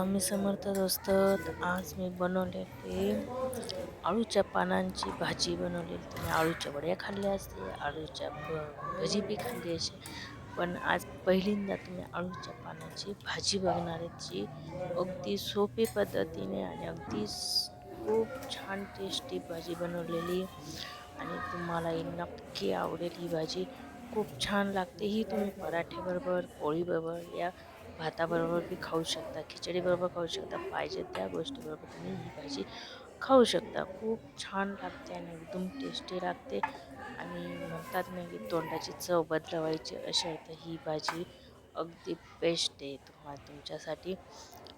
स्वामी समर्थ दोस्त आज मी बनवले ते आळूच्या पानांची भाजी बनवलेली तुम्ही आळूच्या वड्या खाल्ल्या असते आळूच्या भजी बी खाल्ली असे पण आज पहिल्यांदा तुम्ही आळूच्या पानाची भाजी बघणार आहे जी अगदी सोपी पद्धतीने आणि अगदी खूप छान टेस्टी भाजी बनवलेली. आणि तुम्हालाही नक्की आवडेल ही भाजी. खूप छान लागते ही तुम्ही पराठेबरोबर पोळीबरोबर या भाताबरोबर बी खाऊ शकता खिचडीबरोबर खाऊ शकता पाहिजे त्या गोष्टीबरोबर तुम्ही ही भाजी खाऊ शकता. खूप छान लागते आणि एकदम टेस्टी लागते. आणि म्हणतात ना की तोंडाची चव बदलवायची अशा तर ही भाजी अगदी बेस्ट आहे तुम्हाला तुमच्यासाठी.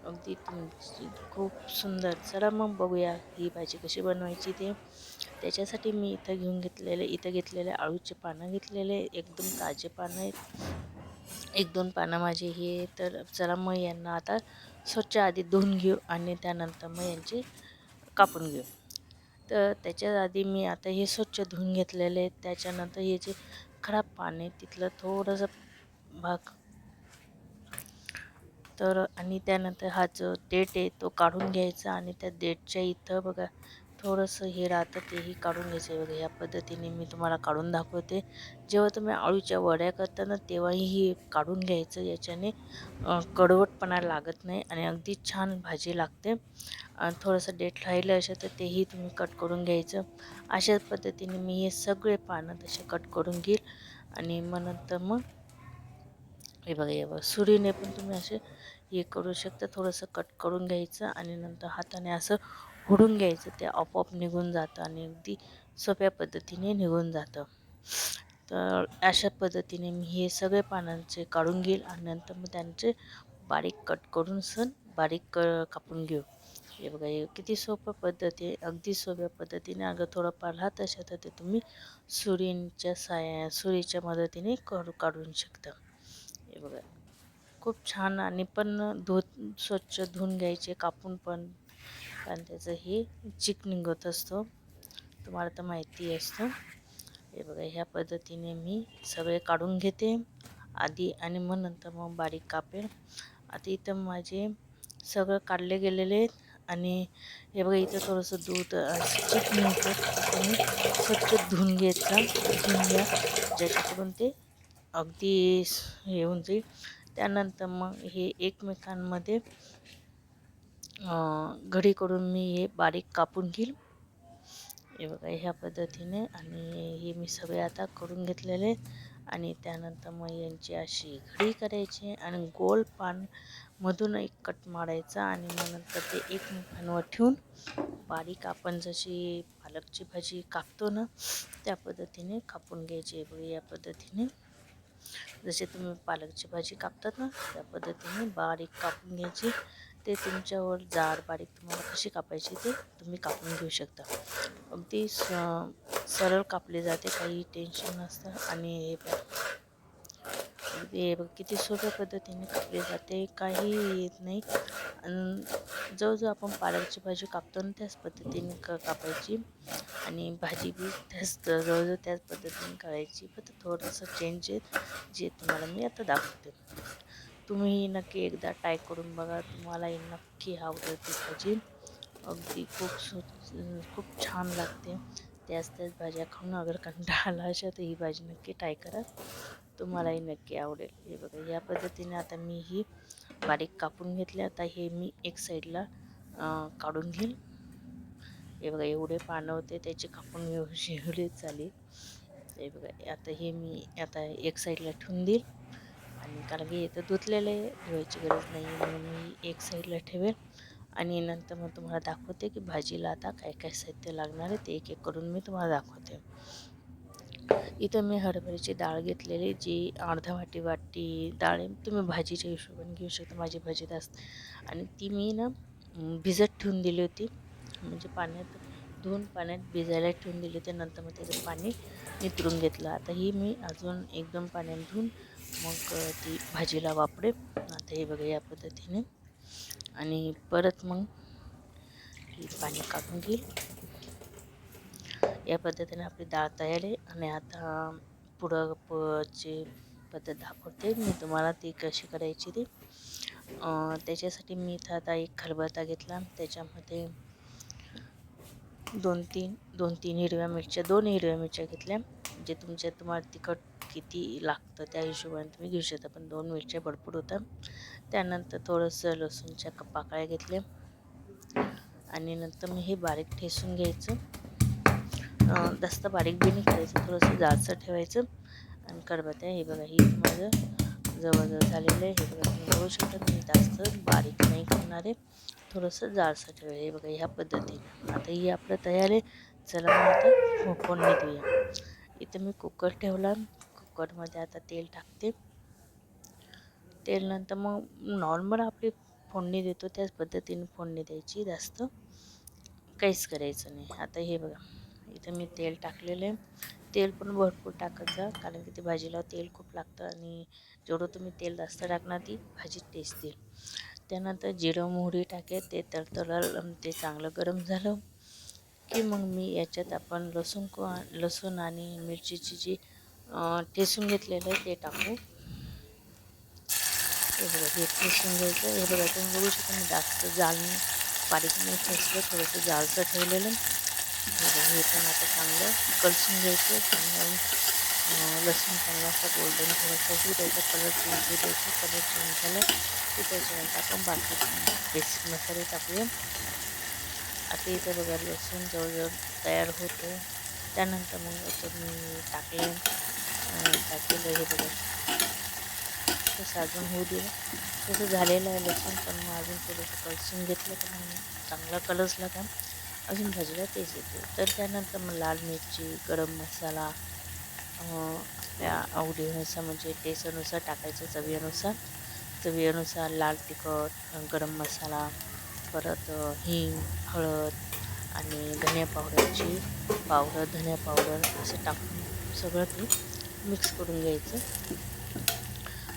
अगदी तुमची खूप सुंदर. चला मग बघूया ही भाजी कशी बनवायची ते. त्याच्यासाठी मी इथं घेऊन घेतलेले इथं घेतलेले आळूचे पानं घेतलेले एकदम ताजे पानं आहेत. एक दोन पानं माझे हे तर चला मग यांना आता स्वच्छ आधी धुवून घेऊ आणि त्यानंतर मग यांची कापून घेऊ. तर त्याच्या आधी मी आता हे स्वच्छ धुवून घेतलेले आहेत. त्याच्यानंतर हे जे खराब पाणी तिथलं थोडंसं भाग. तर आणि त्यानंतर हा जो देठ आहे तो काढून घ्यायचा आणि त्या देठच्या इथं बघा थोडंसं हे राहतं तेही काढून घ्यायचं आहे बघा या पद्धतीने मी तुम्हाला काढून दाखवते. जेव्हा तुम्ही आळूच्या वड्या करता ना तेव्हाही हे काढून घ्यायचं. याच्याने कडवटपणा लागत नाही आणि अगदी छान भाजी लागते. आणि थोडंसं डेट राहिलं असेल तर तेही तुम्ही कट करून घ्यायचं. अशाच पद्धतीने मी हे सगळे पानं तसे कट करून घेईल. आणि मग नंतर मग हे बघा हे बघा सुरीने पण तुम्ही असे हे करू शकता. थोडंसं कट करून घ्यायचं आणि नंतर हाताने असं हुडून घ्यायचं ते आपोआप निघून जातं आणि अगदी सोप्या पद्धतीने निघून जातं. तर अशा पद्धतीने मी हे सगळे पानांचे काढून घेईल आणि नंतर मग त्यांचे बारीक कट करून सण बारीक क कापून घेऊ. हे बघा हे किती सोप्या पद्धती आहे अगदी सोप्या पद्धतीने. अगं थोडंफार राहत असेल तर ते तुम्ही सुरींच्या साया सुरीच्या मदतीने करू काढून शकता. हे बघा खूप छान आणि पण धु स्वच्छ धुवून घ्यायचे कापून पण कारण त्याचं हे चिक निघत असतो. तुम्हाला तर माहिती असतं. हे बघा ह्या पद्धतीने मी सगळे काढून घेते. आधी आणि मग नंतर मग बारीक कापेल. आता इथं माझे सगळं काढले गेलेले आहेत आणि हे बघा इथं थोडंसं दूध असं चिक निघतं. तुम्ही स्वच्छ धुवून घ्यायचं. धुवून घ्या. ज्याच्याकडून ते अगदी हे होऊन जाईल. त्यानंतर मग हे एकमेकांमध्ये घडी करून मी हे बारीक कापून घेईल. हे बघा ह्या पद्धतीने आणि हे मी सगळे आता करून घेतलेले आणि त्यानंतर मग यांची अशी घडी करायची आणि गोल पान मधून एक कट मारायचा आणि मग नंतर ते एकमेकांवर ठेवून बारीक आपण जशी पालकची भाजी कापतो ना त्या पद्धतीने कापून घ्यायची. बघा या पद्धतीने. जसे तुम्ही पालकची भाजी कापतात ना त्या पद्धतीने बारीक कापून घ्यायची ते तुमच्यावर जाड बारीक तुम्हाला कशी कापायची ते तुम्ही कापून घेऊ शकता. अगदी स सरळ कापले जाते काही टेन्शन नसतं. आणि हे बघ. हे बघ किती सोप्या पद्धतीने कापले जाते काही येत नाही. आणि जवळजवळ आपण पालकची भाजी कापतो ना त्याच पद्धतीने क कापायची. आणि भाजी बी त्याच जवळजवळ त्याच पद्धतीने करायची. फक्त थोडंसं चेंज आहे जे तुम्हाला मी आता दाखवते. तुम्ही नक्की एकदा ट्राय करून बघा. तुम्हालाही नक्की आवडेल ती भाजी. अगदी खूप सु खूप छान लागते. त्याच त्याच भाज्या खाऊन अगर कंटाळा आला अशा तर ही भाजी नक्की ट्राय करा. तुम्हालाही नक्की आवडेल. हे बघा या पद्धतीने आता मी ही बारीक कापून घेतली. आता हे मी एक साईडला काढून घेईल. हे बघा एवढे पानं होते त्याचे कापून व्यवस्थित चालेल हे बघा आता हे मी आता एक साईडला ठेवून देईल. कारण की इथं धुतलेलं आहे धुवायची गरज नाही म्हणून मी एक साईडला ठेवेल. आणि नंतर मग तुम्हाला दाखवते की भाजीला आता काय काय साहित्य लागणार आहे ते एक एक करून मी तुम्हाला दाखवते. इथं मी हरभऱ्याची डाळ घेतलेली जी अर्धा वाटी वाटी डाळ आहे तुम्ही भाजीच्या हिशोबाने घेऊ शकता माझी भाजी जास्त. आणि ती मी ना भिजत ठेवून दिली होती. म्हणजे पाण्यात धुवून पाण्यात भिजायला ठेवून दिली होती नंतर मग त्याचं पाणी नितरून घेतलं. आता ही मी अजून एकदम पाण्यात धुवून मग ती भाजीला वापरे आता हे बघा या पद्धतीने. आणि परत मग ही पाणी काढून घेईल. या पद्धतीने आपली डाळ तयार आहे. आणि आता पुढं प पद्धत दाखवते. मी तुम्हाला ती कशी करायची ती. त्याच्यासाठी मी इथं आता एक खलबत्ता घेतला. त्याच्यामध्ये दोन तीन दोन तीन हिरव्या मिरच्या दोन हिरव्या मिरच्या घेतल्या. जे तुमच्या तुम्हाला तिखट किती लागतं त्या हिशोबाने तुम्ही घेऊ शकता. पण दोन मिरच्या भरपूर होत्या. त्यानंतर थोडंसं लसूणच्या क- पाकळ्या घेतल्या. आणि नंतर मी हे बारीक ठेसून घ्यायचं. जास्त बारीक बी नाही करायचं. थोडंसं जाडसर ठेवायचं. आणि कडबत्या हे बघा ही माझं जवळजवळ झालेलं आहे. हे बघा तुम्ही बघू शकता मी जास्त बारीक नाही करणार आहे. थोडंसं जाडसर ठेवायचं. हे बघा ह्या पद्धतीने. आता ही आपलं तयार आहे. चला मग आता फो- देऊया इथं मी कुकर ठेवला. कुकरमध्ये आता तेल टाकते. तेल नंतर मग नॉर्मल आपली फोडणी देतो त्याच पद्धतीने फोडणी द्यायची जास्त. काहीच करायचं नाही. आता हे बघा इथं मी तेल टाकलेलं आहे. तेल पण भरपूर टाकत जा कारण की ते भाजीला तेल खूप लागतं आणि जेवढं तुम्ही तेल जास्त टाकणार ती भाजी टेस्ट देईल. त्यानंतर जिरं मोहरी टाके ते तळतळ ते चांगलं गरम झालं की मग मी याच्यात आपण लसूण को लसूण आणि मिरचीची जी ठेसून घेतलेलं आहे ते टाकू हे बघा हे ठेसून घ्यायचं हे बघा तुम्ही बघू शकता मी जास्त जाल नाही, बारीक नाही ठेसलं थोडंसं जाळसं ठेवलेलं हे बघा हे पण आता चांगलं कलसून घ्यायचं चांगलं अं, लसूण चांगला असा गोल्डन थोडासा होऊ द्यायचा कलर चेंज होऊ द्यायचा कलर चेंज झाला की त्याच्यानंतर आपण बाकी बेसिक मसाले टाकूया आता इथं बघा लसूण जवळजवळ तयार होतो त्यानंतर मग याच्यात मी टाकले अं, टाकलेलं हे बघा तसं अजून होऊ दिलं तसं झालेलं आहे लसूण पण मग अजून थोडंसं कलसून घेतलं तर मग चांगला कलस का अजून भाजीला तेच येते तर त्यानंतर मग लाल मिरची गरम मसाला आपल्या आवडीनुसार म्हणजे टेस्टनुसार टाकायचं चवीनुसार चवीनुसार लाल तिखट गरम मसाला परत हिंग हळद आणि धनिया पावडरची पावडर धनिया पावडर असं टाकून सगळं ते मिक्स करून घ्यायचं.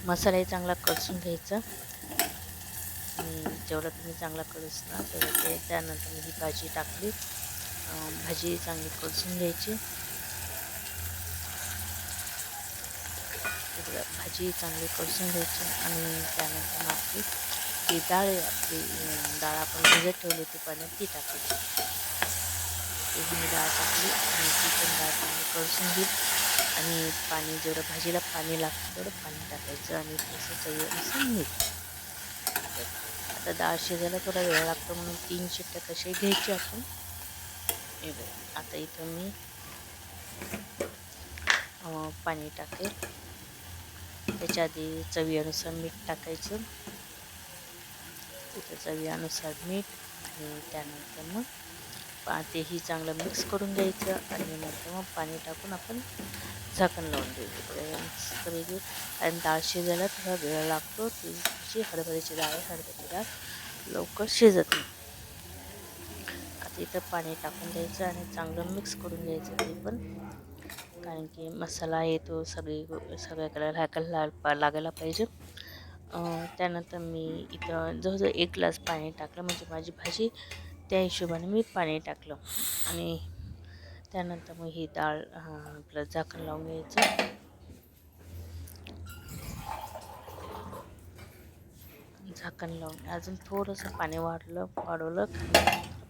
मसालाही चांगला कळसून घ्यायचा. आणि जेवढा तुम्ही चांगला कळसला तेवढं ते त्यानंतर मी ही भाजी टाकली. भाजी चांगली कळसून घ्यायची. भाजी चांगली कळसून घ्यायची आणि त्यानंतर मग आपली ती डाळ आपली डाळ आपण भिजत ठेवली होती पाण्यात ती टाकायची. ती मी डाळ टाकली आणि ती पण डाळ चांगली कळसून घेईल आणि पाणी जेवढं भाजीला पाणी लागतं तेवढं पाणी टाकायचं आणि तसं चवीनुसार मीठ आता डाळ शिजायला थोडा वेळ लागतो म्हणून तीन शिट्ट्या कसे घ्यायचे आपण? हे बघ आता इथं मी पाणी टाकेल. त्याच्या आधी चवीनुसार मीठ टाकायचं. तिथं चवीनुसार मीठ आणि त्यानंतर मग पा तेही चांगलं मिक्स करून घ्यायचं आणि नंतर मग पाणी टाकून आपण झाकण लावून द्यायचं मिक्स करायची आणि डाळ शिजायला थोडा वेळ लागतो. ती जी हरभऱ्याची डाळ आहे हरभऱ्याची डाळ लवकर शिजत नाही. आता इथं पाणी टाकून द्यायचं आणि चांगलं मिक्स करून घ्यायचं ते पण. कारण की मसाला आहे तो सगळी सगळ्याकडे लागायला लागायला पाहिजे. त्यानंतर मी इथं जवळजवळ एक ग्लास पाणी टाकलं. म्हणजे माझी भाजी त्या हिशोबाने मी पाणी टाकलं आणि त्यानंतर मग ही डाळ आपलं झाकण लावून घ्यायचं. झाकण लावून अजून थोडंसं पाणी वाढलं वाढवलं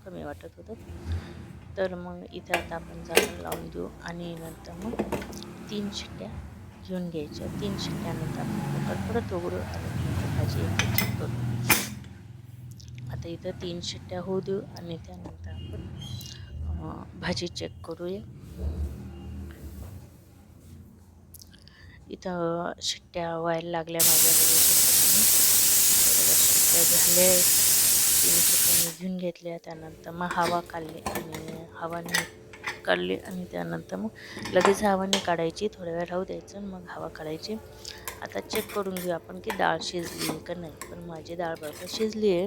कमी वाटत होतं. तर मग इथं आता आपण झाकण लावून देऊ आणि नंतर मग तीन शिट्ट्या घेऊन घ्यायच्या. तीन शिट्ट्यानंतर आपण कुकर परत उघडू आणि भाजी एक करू आता इथं तीन शिट्ट्या होऊ देऊ आणि त्यानंतर आपण भाजी चेक करूया. इथं शिट्ट्या व्हायला लागल्या माझ्या शिट्ट्या झाल्या. तीन शिट्ट्या मी घेऊन घेतल्या. त्यानंतर मग हवा काढली आणि हवाने काढली आणि त्यानंतर मग लगेच हवाने काढायची. थोड्या वेळ राहू द्यायचं आणि मग हवा काढायची. आता चेक करून घेऊ आपण की डाळ शिजली आहे का नाही. पण माझी डाळ बरोबर शिजली आहे.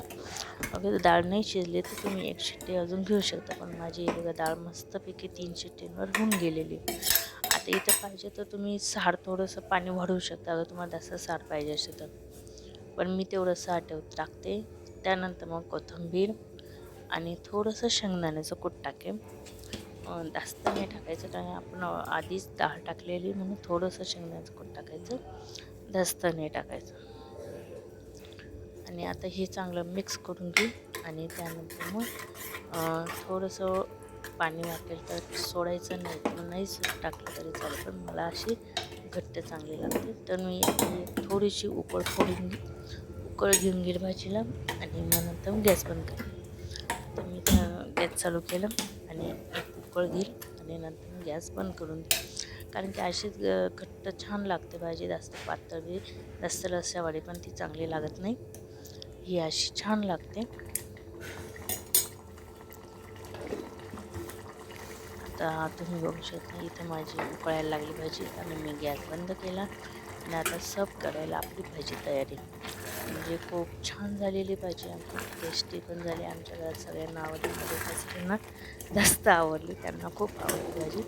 अगर डाळ नाही शिजली तर तुम्ही एक शिट्टी अजून घेऊ शकता. पण माझी हे बघा डाळ मस्तपैकी तीन शिट्टींवर होऊन गेलेली आहे. आता इथं पाहिजे तर तुम्ही सार थोडंसं पाणी वाढवू शकता. अगर तुम्हाला जास्त सार पाहिजे असेल तर. पण मी तेवढं साठ ठेव टाकते. त्यानंतर मग कोथिंबीर आणि थोडंसं शेंगदाण्याचं कूट टाकेन. जास्त नाही टाकायचं कारण आपण आधीच डाळ टाकलेली म्हणून थोडंसं शेंगदाण्याचं कूट टाकायचं. जास्त नाही टाकायचं. आणि आता हे चांगलं मिक्स करून घेऊ आणि त्यानंतर मग थोडंसं पाणी वाटेल तर सोडायचं नाही तर नाहीच टाकलं तरी चालेल पण मला अशी घट्ट चांगली लागते. तर मी थोडीशी उकळ फोडून घे उकळ घेऊन घेईल भाजीला आणि मग नंतर गॅस बंद करेल तर मी त्या गॅस चालू केलं आणि उकळ घेईल आणि नंतर गॅस बंद करून देईल. कारण की अशीच घट्ट छान लागते भाजी जास्त पातळ बी जास्त रस्स्यावाडी पण ती चांगली लागत नाही. ही अशी छान लागते. आता तुम्ही बघू शकता इथं माझी उकळायला लागली भाजी आणि मी गॅस बंद केला. आणि आता सब करायला आपली भाजी तयारी. म्हणजे खूप छान झालेली भाजी आणि खूप टेस्टी पण झाली. आमच्या घरात सगळ्यांना आवडली माझ्या सासऱ्यांना जास्त आवडली त्यांना खूप आवडली भाजी.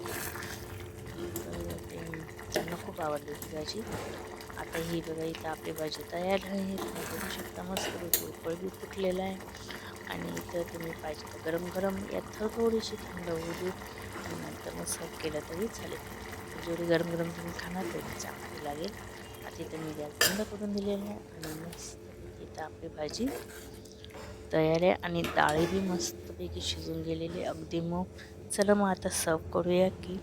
खूप आवडली ही भाजी. आता ही बघा इथं आपली भाजी तयार आहे. तुम्ही बघू शकता मस्त उकळ बी फुटलेला आहे. आणि इथं तुम्ही पाहिजे तर गरम गरम यात थो- थोडीशी थंड होऊ दे आणि नंतर मग सर्व केलं तरी चालेल. जेवढी गरम गरम तुम्ही खाणार तेवढी चांगली लागेल. आता इथं मी गॅस बंद करून दिलेला आहे. आणि मस्त इथं आपली भाजी तयार आहे. आणि डाळी बी मस्तपैकी शिजून गेलेली अगदी मग चला मग आता सर्व करूया की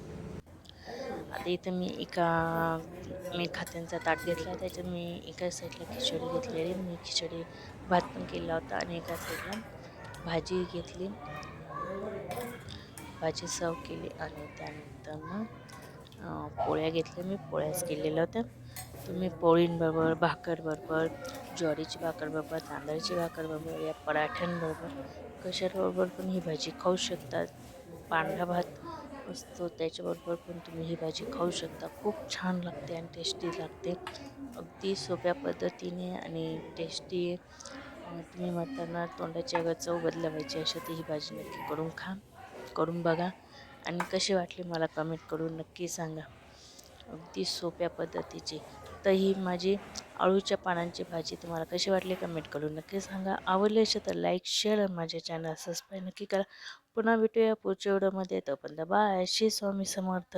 आता इथं मी एका मी खात्यांचा ताट घेतला त्याच्यात मी एका साईडला खिचडी घेतलेली मी खिचडी भात पण केला होता आणि एका साईडला भाजी घेतली. भाजी सर्व केली आणि त्यानंतर मग पोळ्या घेतल्या. मी पोळ्याच केलेल्या होत्या. तुम्ही पोळींबरोबर भाकरबरोबर ज्वारीची भाकरबरोबर तांदळाची भाकरबरोबर या पराठ्यांबरोबर कशाबरोबर पण ही भाजी खाऊ शकतात. पांढरा भात असतो. त्याच्याबरोबर पण तुम्ही ही भाजी खाऊ शकता. खूप छान लागते आणि टेस्टी लागते. अगदी सोप्या पद्धतीने आणि टेस्टी तुम्ही म्हणताना तोंडाची अगर चव बदलवायची अशा ती ही भाजी नक्की करून खा करून बघा. आणि कशी वाटली मला कमेंट करून नक्की सांगा. अगदी सोप्या पद्धतीची. तर ही माझी अळूच्या पानांची भाजी तुम्हाला कशी वाटली कमेंट करून नक्की सांगा. आवडली असेल तर लाईक शेअर आणि माझ्या चॅनल सबस्क्राईब नक्की करा. पुन्हा भेटूया पुढच्या व्हिडिओमध्ये तोपर्यंत बाय श्री स्वामी समर्थ.